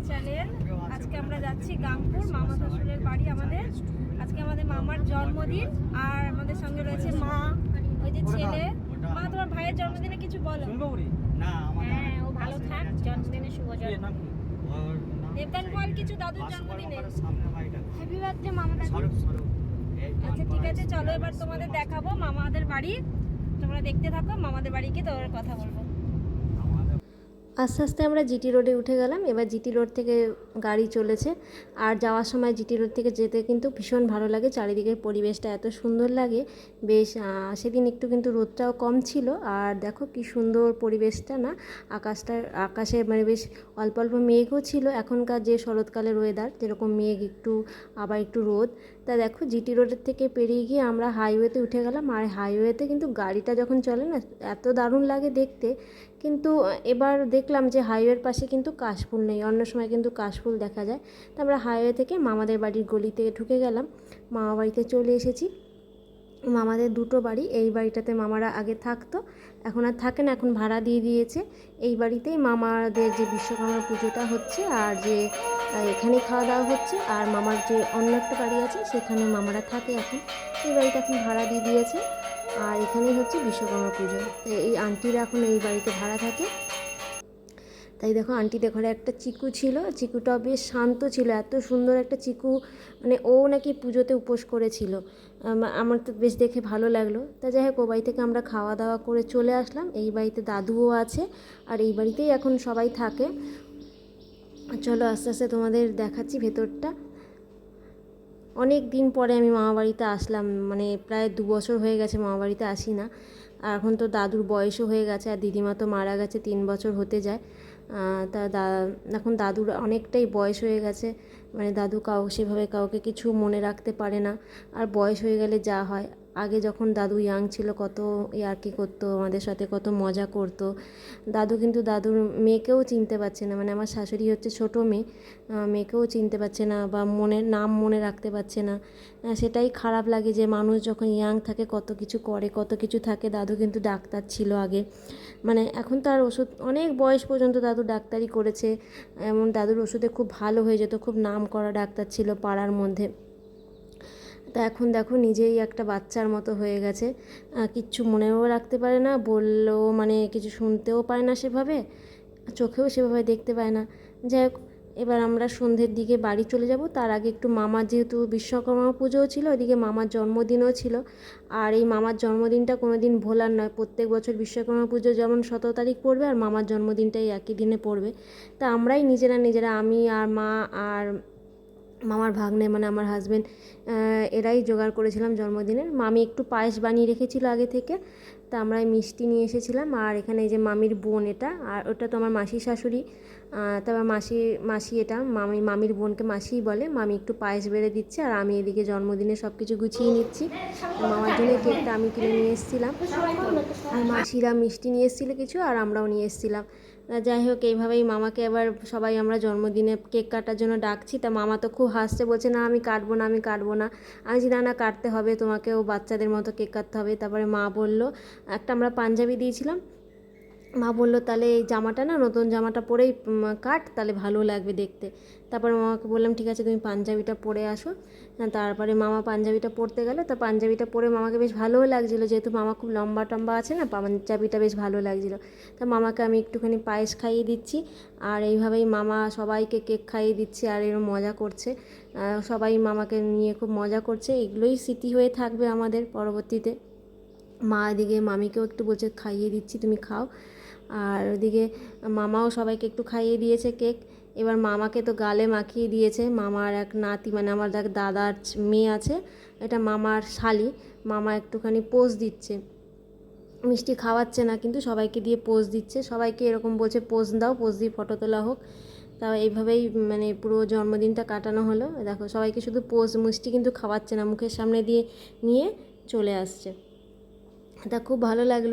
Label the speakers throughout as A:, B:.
A: My channel. আজকে আমরা যাচ্ছি গাংপুর মামা শ্বশুরের বাড়ি আমাদের। আজকে আমাদের মামার জন্মদিন আর আমাদের সঙ্গে রয়েছে মা ওই যে ছেলে। মা তোমার ভাইয়ের জন্মদিনে কিছু বলো?
B: না
C: হ্যাঁ ও ভালো থাক জন্মদিনে শুভ জন্ম
A: দেবদান বল কিছু দাদুর জন্মদিনে
C: হ্যাপি বার্থডে মামা দাদু।
A: আচ্ছা ঠিক আছে চলো এবার তোমাদের দেখাবো মামাদের বাড়ি। তোমরা দেখতে থাকো মামাদের বাড়ি গিয়ে তোমার কথা বলব?
D: আস্তে আস্তে আমরা জিটি রোডে উঠে গেলাম। এবার জিটি রোড থেকে গাড়ি চলেছে। আর যাওয়ার সময় জিটি রোড থেকে যেতে কিন্তু ভীষণ ভালো লাগে। চারিদিকের পরিবেশটা এত সুন্দর লাগে। বেশ সেদিন একটু কিন্তু রোদটাও কম ছিল। আর দেখো কি সুন্দর পরিবেশটা না? আকাশটা, আকাশে মানে বেশ অল্প অল্প মেঘও ছিল। এখনকার যে শরৎকালের ওয়েদার যেরকম মেঘ একটু, আবার একটু রোদ। তা দেখো জিটি রোডের থেকে পেরিয়ে গিয়ে আমরা হাইওয়েতে উঠে গেলাম। আর হাইওয়েতে কিন্তু গাড়িটা যখন চলে না, এত দারুণ লাগে দেখতে। কিন্তু এবার দেখলাম যে হাইওয়ের পাশে কিন্তু কাশফুল নেই। অন্য সময় কিন্তু কাশফুল দেখা যায়। তা আমরা হাইওয়ে থেকে মামাদের বাড়ির গলিতে ঢুকে গেলাম। মামা বাড়িতে চলে এসেছি। মামাদের দুটো বাড়ি, এই বাড়িটাতে মামারা আগে থাকতো, এখন আর থাকে না, এখন ভাড়া দিয়ে দিয়েছে। এই বাড়িতেই মামাদের যে বিশ্বকর্মা পুজোটা হচ্ছে আর যে আহ, এখানেই খাওয়া দাওয়া হচ্ছে। আর মামার যে অন্য একটা বাড়ি আছে সেখানে মামারা থাকে এখন। এই বাড়িটা এখন ভাড়া দিয়ে দিয়েছে। আর এখানেই হচ্ছে বিশ্বকর্মা পুজো। তো এই আন্টিরা এখন এই বাড়িতে ভাড়া থাকে। তাই দেখো আন্টিদের ঘরে একটা চিকু ছিল। চিকুটা বেশ শান্ত ছিল। এত সুন্দর একটা চিকু মানে ও নাকি পুজোতে উপোস করেছিল। আম- আমার তো বেশ দেখে ভালো লাগল। তা যাই হোক ও বাড়ি থেকে আমরা খাওয়া দাওয়া করে চলে আসলাম। এই বাড়িতে দাদুও আছে। আর এই বাড়িতেই এখন সবাই থাকে। চলো আস্তে আস্তে তোমাদের দেখাচ্ছি ভেতরটা। অনেক দিন পরে আমি মামা বাড়িতে আসলাম মানে প্রায় দু বছর হয়ে গেছে মামা বাড়িতে আসি না। আর এখন তো দাদুর বয়সও হয়ে গেছে আর দিদিমা তো মারা গেছে, তিন বছর হতে যায়। তা দা, এখন দাদুর অনেকটাই বয়স হয়ে গেছে মানে দাদু কাউ, সেভাবে কাউকে কিছু মনে রাখতে পারে না। আর বয়স হয়ে গেলে যা হয়। আগে যখন দাদু ইয়াং ছিল, কত ইয়ার্কি করতো, আমাদের সাথে কত মজা করতো। দাদু কিন্তু দাদুর মেয়েকেও চিনতে পারছে না। মানে আমার শাশুড়ি হচ্ছে ছোটো মেয়ে মেয়েকেও চিনতে পারছে না বা মনের নাম মনে রাখতে পারছে না। সেটাই খারাপ লাগে যে মানুষ যখন ইয়াং থাকে, কত কিছু করে, কত কিছু থাকে। দাদু কিন্তু ডাক্তার ছিল আগে। মানে এখন তার ওষুধ, অনেক বয়স পর্যন্ত দাদু ডাক্তারি করেছে। এমন দাদুর ওষুধে খুব ভালো হয়ে যেত, খুব নাম করা ডাক্তার ছিল পাড়ার মধ্যে। তা এখন দেখো নিজেই একটা বাচ্চার মতো হয়ে গেছে। কিচ্ছু মনেও রাখতে পারে না, বললেও মানে কিছু শুনতেও পায় না সেভাবে, চোখেও সেভাবে দেখতে পায় না। যাই হোক, এবার আমরা সন্ধ্যের দিকে বাড়ি চলে যাব। তার আগে একটু মামার যেহেতু বিশ্বকর্মা পুজোও ছিল ওইদিকে মামার জন্মদিনও ছিল। আর এই মামার জন্মদিনটা কোনো দিন ভোলার নয়, প্রত্যেক বছর বিশ্বকর্মা পুজো যেমন সতেরো তারিখ পড়বে আর মামার জন্মদিনটাই একই দিনে পড়বে। তা আমরাই নিজেরা নিজেরা, আমি আর মা আর মামার ভাগ্নে মানে আমার হাজব্যান্ড এরাই জোগাড় করেছিলাম জন্মদিনের। মামি একটু পায়েস বানিয়ে রেখেছিল আগে থেকে, তা আমরা মিষ্টি নিয়ে এসেছিলাম। আর এখানে এই যে মামির বোন এটা, আর ওটা তো আমার মাসির শাশুড়ি তারপর মাসি মাসি এটা, মামি, মামির বোনকে মাসিই বলে। মামি একটু পায়েস বেড়ে দিচ্ছে, আর আমি এদিকে জন্মদিনে সব কিছু গুছিয়ে নিচ্ছি। মামার জন্য কেকটা আমি কিনে নিয়ে এসেছিলাম। আর মাসিরা মিষ্টি নিয়ে এসেছিল কিছু, আর আমরাও নিয়ে এসেছিলাম। যাই হোক, এইভাবেই মামাকে এবার সবাই আমরা জন্মদিনে কেক কাটার জন্য ডাকছি। তা মামা তো খুব হাসছে, বলছে, না, আমি কাটবো না, আমি কাটবো না। আমি না না, কাটতে হবে, তোমাকেও বাচ্চাদের মতো কেক কাটতে হবে। তারপরে মা বলল, একটা আমরা পাঞ্জাবি দিয়েছিলাম মা বলল, তাহলে এই জামাটা না, নতুন জামাটা পরেই কাট, তাহলে ভালো লাগবে দেখতে। তারপরে মামাকে বললাম, ঠিক আছে, তুমি পাঞ্জাবিটা পরে আসো। তারপরে মামা পাঞ্জাবিটা পরতে গেলো। তা পাঞ্জাবিটা পরে মামাকে বেশ ভালোও লাগছিল, যেহেতু মামা খুব লম্বা টম্বা আছে না, পাঞ্জাবিটা বেশ ভালো লাগছিল। তা মামাকে আমি একটুখানি পায়েস খাইয়ে দিচ্ছি, আর এইভাবেই মামা সবাইকে কেক খাইয়ে দিচ্ছে, আর এরকম মজা করছে। সবাই মামাকে নিয়ে খুব মজা করছে। এগুলোই স্মৃতি হয়ে থাকবে আমাদের পরবর্তীতে। মা এদিকে মামিকেও একটু বলছে, খাইয়ে দিচ্ছি, তুমি খাও। আর ওদিকে মামাও সবাইকে একটু খাইয়ে দিয়েছে কেক। এবার মামাকে তো গালে মাখিয়ে দিয়েছে। মামার এক নাতি মানে আমার এক দাদার মেয়ে আছে, এটা মামার শালি। মামা একটুখানি পোজ দিচ্ছে। মিষ্টি খাওয়াচ্ছে না, কিন্তু সবাইকে দিয়ে পোজ দিচ্ছে। সবাইকে এরকম বলছে, পোজ দাও, পোজ দিয়ে ফটো তোলা হোক। তা এইভাবেই মানে পুরো জন্মদিনটা কাটানো হলো। দেখো, সবাইকে শুধু পোজ, মিষ্টি কিন্তু খাওয়াচ্ছে না, মুখের সামনে দিয়ে নিয়ে চলে আসছে। তা খুব ভালো লাগল।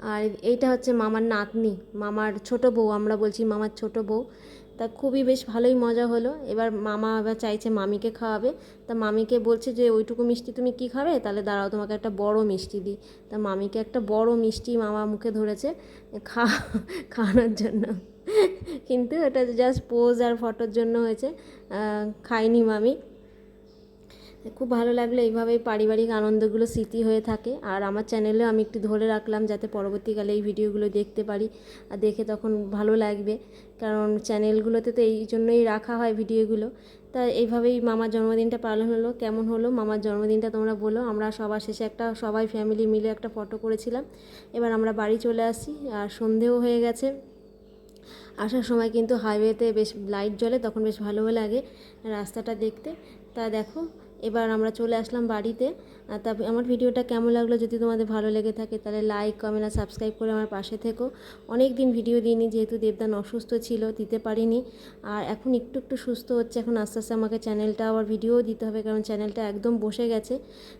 D: আর এইটা হচ্ছে মামার নাতনি, মামার ছোট বউ, আমরা বলছি মামার ছোট বউ। তা খুবই বেশ ভালোই মজা হলো। এবার মামা এবার চাইছে মামিকে খাওয়াবে। তা মামিকে বলছে যে, ওইটুকু মিষ্টি তুমি কি খাবে? তাহলে দাঁড়াও, তোমাকে একটা বড় মিষ্টি দিই। তা মামিকে একটা বড় মিষ্টি মামা মুখে ধরেছে খা, খাওয়ানোর জন্য। কিন্তু এটা জাস্ট পোজ আর ফটোর জন্য হয়েছে। খাইনি মামি। খুব ভালো লাগল এইভাবেই পারিবারিক আনন্দগুলো স্মৃতি হয়ে থাকে। আর আমার চ্যানেলেও আমি একটু ধরে রাখলাম যাতে পরবর্তীকালে এই ভিডিওগুলো দেখতে পারি আর দেখে তখন ভালো লাগবে। কারণ চ্যানেলগুলোতে তো এই জন্যই রাখা হয় ভিডিওগুলো। তা এইভাবেই মামার জন্মদিনটা পালন হলো, কেমন হলো? মামার জন্মদিনটা তোমরা বলো। আমরা সবার শেষে একটা, সবাই ফ্যামিলি মিলে একটা ফটো করেছিলাম। এবার আমরা বাড়ি চলে আসি আর সন্ধেও হয়ে গেছে। আসার সময় কিন্তু হাইওয়েতে বেশ লাইট জ্বলে, তখন বেশ ভালোও লাগে রাস্তাটা দেখতে। তা দেখো এবার আমরা চলে আসলাম বাড়িতে। তা আমার ভিডিওটা কেমন লাগল যদি তোমাদের ভালো লেগে থাকে তাহলে লাইক কমেন্ট আর সাবস্ক্রাইব করে আমার পাশে থেকো। অনেক দিন ভিডিও দিইনি, যেহেতু দেবদান অসুস্থ ছিল, দিতে পারিনি। আর এখন একটু একটু সুস্থ হচ্ছে, এখন আস্তে আস্তে আমাকে চ্যানেলটা আবার ভিডিও দিতে হবে, কারণ চ্যানেলটা একদম বসে গেছে।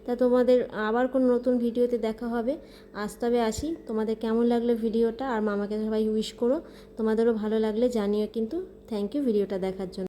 D: তা তোমাদের আবার কোনো নতুন ভিডিওতে দেখা হবে। আজ তবে আসি। তোমাদের কেমন লাগল ভিডিওটা? আর মামাকে সবাই উইশ করো। তোমাদেরও ভালো লাগলে জানিও, কিন্তু থ্যাংক ইউ ভিডিওটা দেখার জন্য।